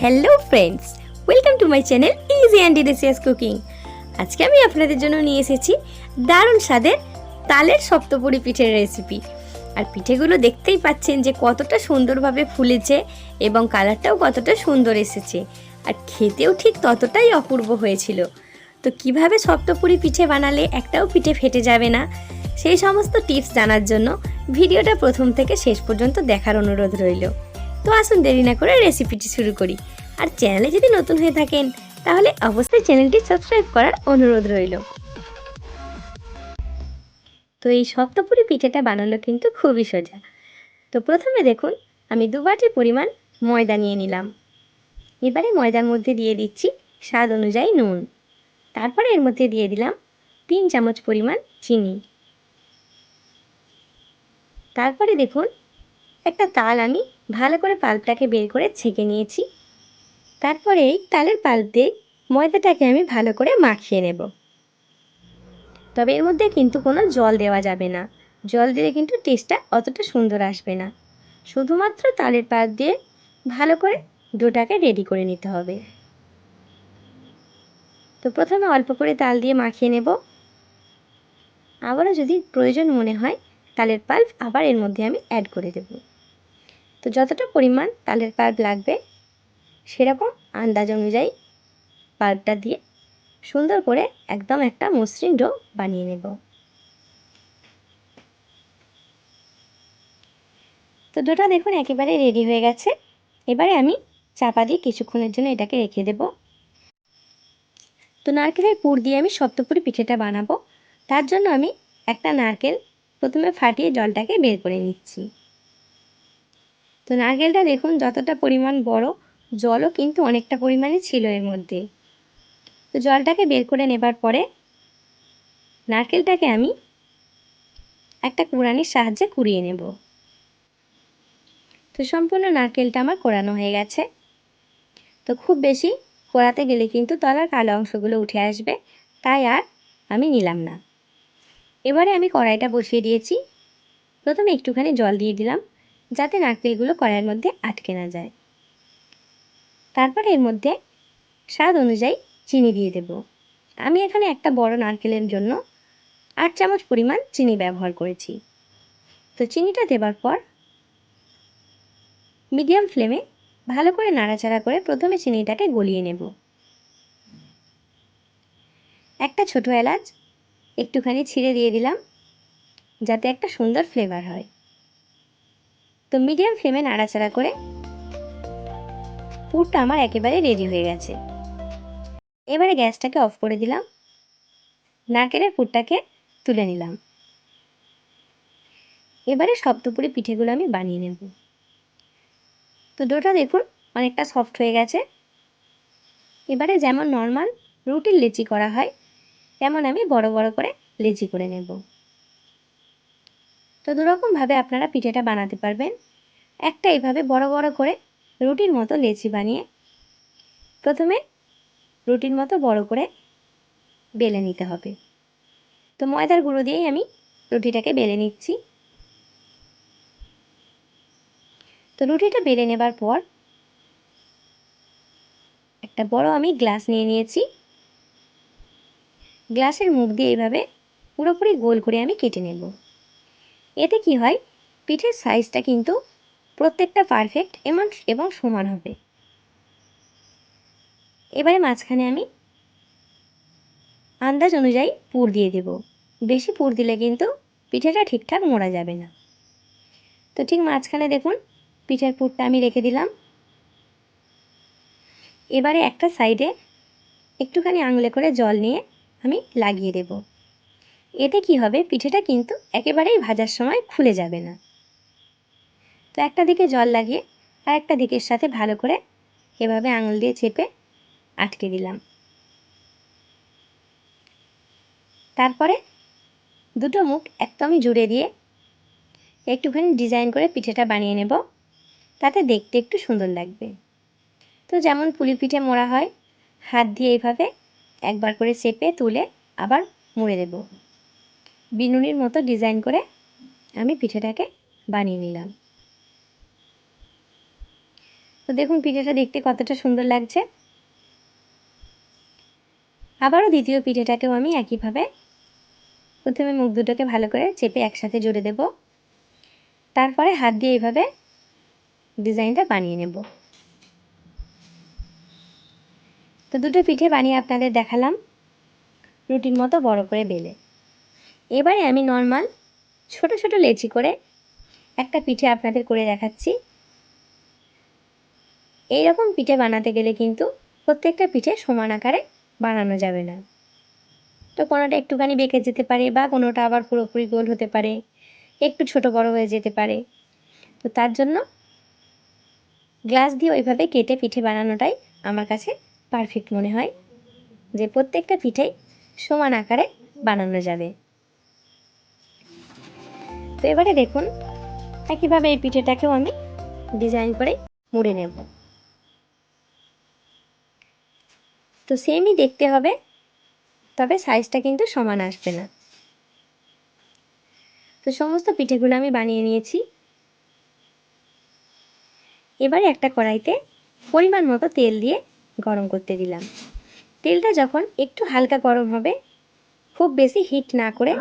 Hello friends welcome to my channel easy and delicious cooking আজকে আমি আপনাদের জন্য নিয়ে এসেছি দারুণ স্বাদের তালের সপ্তপুরি পিঠের রেসিপি আর পিঠেগুলো দেখতেই পাচ্ছেন যে কতটা সুন্দরভাবে ফুলেছে এবং কালারটাও কতটা সুন্দর এসেছে। আর খেতেও ঠিক ততটাই অপূর্ব হয়েছিল। তো কীভাবে সপ্তপুরি পিঠে বানালে একটাও পিঠে ফেটে যাবে না? সেই সমস্ত টিপস জানার জন্য ভিডিওটা প্রথম থেকে শেষ পর্যন্ত দেখার অনুরোধ রইল। তো আসুন দেরি না করে রেসিপিটি শুরু করি। আর চ্যানেলে যদি নতুন হয়ে থাকেন, তাহলে অবশ্যই চ্যানেলটি সাবস্ক্রাইব করার অনুরোধ রইল। তো এই সপ্তপুরি পিঠেটা বানানো কিন্তু খুবই সোজা। তো প্রথমে দেখুন, আমি দু বাটি পরিমাণ ময়দা নিয়ে নিলাম। এবারে ময়দার মধ্যে দিয়ে দিচ্ছি স্বাদ অনুযায়ী নুন। তারপরে এর মধ্যে দিয়ে দিলাম তিন চামচ পরিমাণ চিনি। তারপরে দেখুন, একটা তাল আমি ভালো করে পাল্পটাকে বের করে ছেঁকে নিয়েছি। তারপরে এই তালের পাল্প দিয়ে ময়দাটাকে আমি ভালো করে মাখিয়ে নেব। তবে এর মধ্যে কিন্তু কোনো জল দেওয়া যাবে না। জল দিলে কিন্তু টেস্টটা অতটা সুন্দর আসবে না। শুধুমাত্র তালের পাল্প দিয়ে ভালো করে ডোটাকে রেডি করে নিতে হবে। তো প্রথমে অল্প করে তাল দিয়ে মাখিয়ে নেব। আবারও যদি প্রয়োজন মনে হয়, তালের পাল্প আবার এর মধ্যে আমি অ্যাড করে দেব। তো যতটা পরিমাণ তালের পাল্প লাগবে সেরকম আন্দাজ অনুযায়ী পাল্পটা দিয়ে সুন্দর করে একদম একটা মসৃণ ডো বানিয়ে নেব। তো ডোটা দেখুন একেবারে রেডি হয়ে গেছে। এবারে আমি চাপা দিয়ে কিছুক্ষণের জন্য এটাকে রেখে দেব। তো নারকেলের পুর দিয়ে আমি সপ্তপুরি পিঠেটা বানাবো। তার জন্য আমি একটা নারকেল প্রথমে ফাটিয়ে জলটাকে বের করে নিচ্ছি। তো নারকেলটা দেখুন যতটা পরিমাণ বড়, জলও কিন্তু অনেকটা পরিমাণে ছিল এর মধ্যে। তো জলটাকে বের করে নেবার পরে নারকেলটাকে আমি একটা কুড়ানির সাহায্যে কুড়িয়ে নেব। তো সম্পূর্ণ নারকেলটা আমার কোরানো হয়ে গেছে। তো খুব বেশি কোরাতে গেলে কিন্তু তলার কালো অংশগুলো উঠে আসবে, তাই আর আমি নিলাম না। এবারে আমি কড়াইটা বসিয়ে দিয়েছি। প্রথমে একটুখানি জল দিয়ে দিলাম। যাতে নারকেলগুলো কড়াইয়ের মধ্যে আটকে না যায়। তারপরে এর মধ্যে স্বাদ অনুযায়ী চিনি দিয়ে দেব। আমি এখানে একটা বড় নারকেলের জন্য আট চামচ পরিমাণ চিনি ব্যবহার করেছি। তো চিনিটা দেবার পর মিডিয়াম ফ্লেমে ভালো করে নাড়াচাড়া করে প্রথমে চিনিটাকে গলিয়ে নেব। একটা ছোটো এলাচ একটুখানি ছিঁড়ে দিয়ে দিলাম, যাতে একটা সুন্দর ফ্লেভার হয়। তো মিডিয়াম ফ্লেমে নাড়াচাড়া করে পুরটা আমার একেবারে রেডি হয়ে গেছে। এবারে গ্যাসটাকে অফ করে দিলাম। নারকেলের পুরটাকে তুলে নিলাম। এবারে সপ্তপুরি পিঠেগুলো আমি বানিয়ে নেব। তো ডোটা দেখুন অনেকটা সফট হয়ে গেছে। এবারে যেমন নর্মাল রুটির লেচি করা হয়, তেমন আমি বড় বড় করে লেচি করে নেব। তো দুরকমভাবে আপনারা পিঠেটা বানাতে পারবেন। একটা এইভাবে বড় বড় করে রুটির মতো লেচি বানিয়ে প্রথমে রুটির মতো বড় করে বেলে নিতে হবে। তো ময়দার গুঁড়ো দিয়েই আমি রুটিটাকে বেলে নিচ্ছি। তো রুটিটা বেলে নেবার পর একটা বড় আমি গ্লাস নিয়ে নিয়েছি। গ্লাসের মুখ দিয়ে এইভাবে পুরোপুরি গোল করে আমি কেটে নেব। এতে কি হয়? পিঠের সাইজটা কিন্তু প্রত্যেকটা পারফেক্ট এমন এবং সমান হবে। এবারে মাঝখানে আমি আন্দাজ অনুযায়ী পুর দিয়ে দেব। বেশি পুর দিলে কিন্তু পিঠেটা ঠিকঠাক মোড়া যাবে না। তো ঠিক মাঝখানে দেখুন, পিঠের পুরটা আমি রেখে দিলাম। এবারে একটা সাইডে একটুখানি আঙুলে করে জল নিয়ে আমি লাগিয়ে দেব। এতে কি হবে? পিঠেটা কিন্তু একেবারেই ভাজার সময় খুলে যাবে না। তো একটা দিকে জল লাগিয়ে আর একটা দিকের সাথে ভালো করে এভাবে আঙুল দিয়ে চেপে আটকে দিলাম। তারপরে দুটো মুখ একদমই জুড়ে দিয়ে একটুখানি ডিজাইন করে পিঠেটা বানিয়ে নেব। তাতে দেখতে একটু সুন্দর লাগবে। তো যেমন পুলি পিঠে মোড়া হয়, হাত দিয়ে এইভাবে একবার করে চেপে তুলে আবার মুড়ে দেব। বিনুনির মতো ডিজাইন করে আমি পিঠেটাকে বানিয়ে নিলাম। তো দেখুন, পিঠেটা দেখতে কতটা সুন্দর লাগছে। আবারও দ্বিতীয় পিঠেটাকেও আমি একইভাবে প্রথমে মুখ দুটোকে ভালো করে চেপে একসাথে জুড়ে দেব। তারপরে হাত দিয়ে এইভাবে ডিজাইনটা বানিয়ে নেব। তো দুটো পিঠে বানিয়ে আপনাদের দেখালাম। রুটির মতো বড় করে বেলে। এবারে আমি নর্মাল ছোট ছোট লেচি করে একটা পিঠে আপনাদের করে দেখাচ্ছি। এই রকম পিঠে বানাতে গেলে কিন্তু প্রত্যেকটা পিঠে সমান আকারে বানানো যাবে না। তো কোনোটা একটুখানি বেঁকে যেতে পারে বা কোনোটা আবার পুরোপুরি গোল হতে পারে, একটু ছোট বড় হয়ে যেতে পারে। তো তার জন্য গ্লাস দিয়ে ওইভাবে কেটে পিঠে বানানোটাই আমার কাছে পারফেক্ট মনে হয়, যে প্রত্যেকটা পিঠেই সমান আকারে বানানো যাবে। তো এবারে দেখুন, একইভাবে এই পিঠেটাকেও আমি ডিজাইন করে মুড়ে নেব। তো সেমই দেখতে হবে, তবে সাইজটা কিন্তু সমান আসবে না। তো সমস্ত পিঠেগুলো আমি বানিয়ে নিয়েছি। এবারে একটা কড়াইতে পরিমাণ মতো তেল দিয়ে গরম করতে দিলাম। তেলটা যখন একটু হালকা গরম হবে, খুব বেশি হিট না করে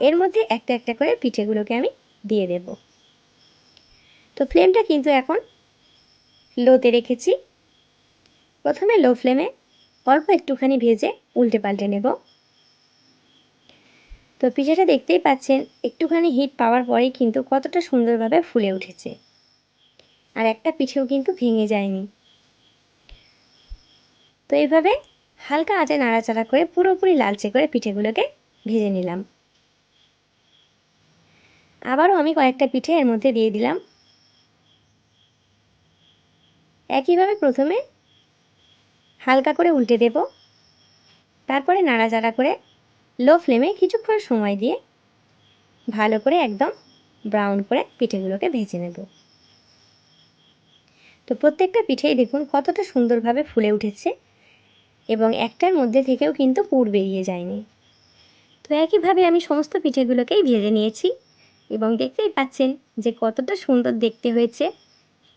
এর মধ্যে একটা একটা করে পিঠেগুলোকে আমি দিয়ে দেব। তো ফ্লেমটা কিন্তু এখন লোতে রেখেছি। প্রথমে লো ফ্লেমে অল্প একটুখানি ভেজে উল্টে পাল্টে নেব। তো পিঠাটা দেখতেই পাচ্ছেন, একটুখানি হিট পাওয়ার পরেই কিন্তু কতটা সুন্দরভাবে ফুলে উঠেছে। আর একটা পিঠেও কিন্তু ভেঙে যায়নি। তো এইভাবে হালকা আঁচে নাড়াচাড়া করে পুরোপুরি লালচে করে পিঠেগুলোকে ভেজে নিলাম। আবারও আমি কয়েকটা পিঠে এর মধ্যে দিয়ে দিলাম। একইভাবে প্রথমে হালকা করে উল্টে দেব। তারপরে নাড়াচাড়া করে লো ফ্লেমে কিছুক্ষণ সময় দিয়ে ভালো করে একদম ব্রাউন করে পিঠেগুলোকে ভেজে নেব। তো প্রত্যেকটা পিঠেই দেখুন কতটা সুন্দরভাবে ফুলে উঠেছে এবং একটার মধ্যে থেকেও কিন্তু পুর বেরিয়ে যায়নি। তো একইভাবে আমি সমস্ত পিঠেগুলোকেই ভেজে নিয়েছি। এবং দেখতেই পাচ্ছেন যে কতটা সুন্দর দেখতে হয়েছে।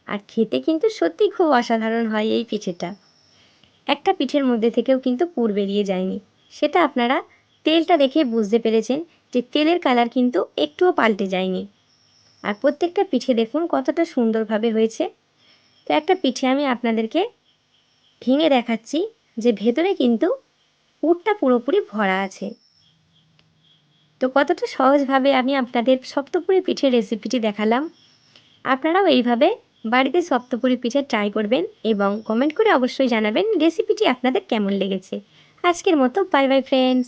আর খেতে কিন্তু সত্যি খুব অসাধারণ হয় এই পিঠেটা। একটা পিঠের মধ্যে থেকেও কিন্তু পুর বেরিয়ে যায়নি। সেটা আপনারা তেলটা দেখে বুঝতে পেরেছেন যে তেলের কালার কিন্তু একটুও পাল্টে যায়নি। আর প্রত্যেকটা পিঠে দেখুন কতটা সুন্দরভাবে হয়েছে। তো একটা পিঠে আমি আপনাদেরকে ভেঙে দেখাচ্ছি যে ভেতরে কিন্তু পুরটা পুরোপুরি ভরা আছে। তো কতটা সহজভাবে আমি আপনাদের সপ্তপুরি পিঠের রেসিপিটি দেখালাম? আপনারাও এইভাবে বাড়িতে সপ্তপুরি পিঠে ট্রাই করবেন এবং কমেন্ট করে অবশ্যই জানাবেন রেসিপিটি আপনাদের কেমন লেগেছে। আজকের মতো বাই বাই ফ্রেন্ডস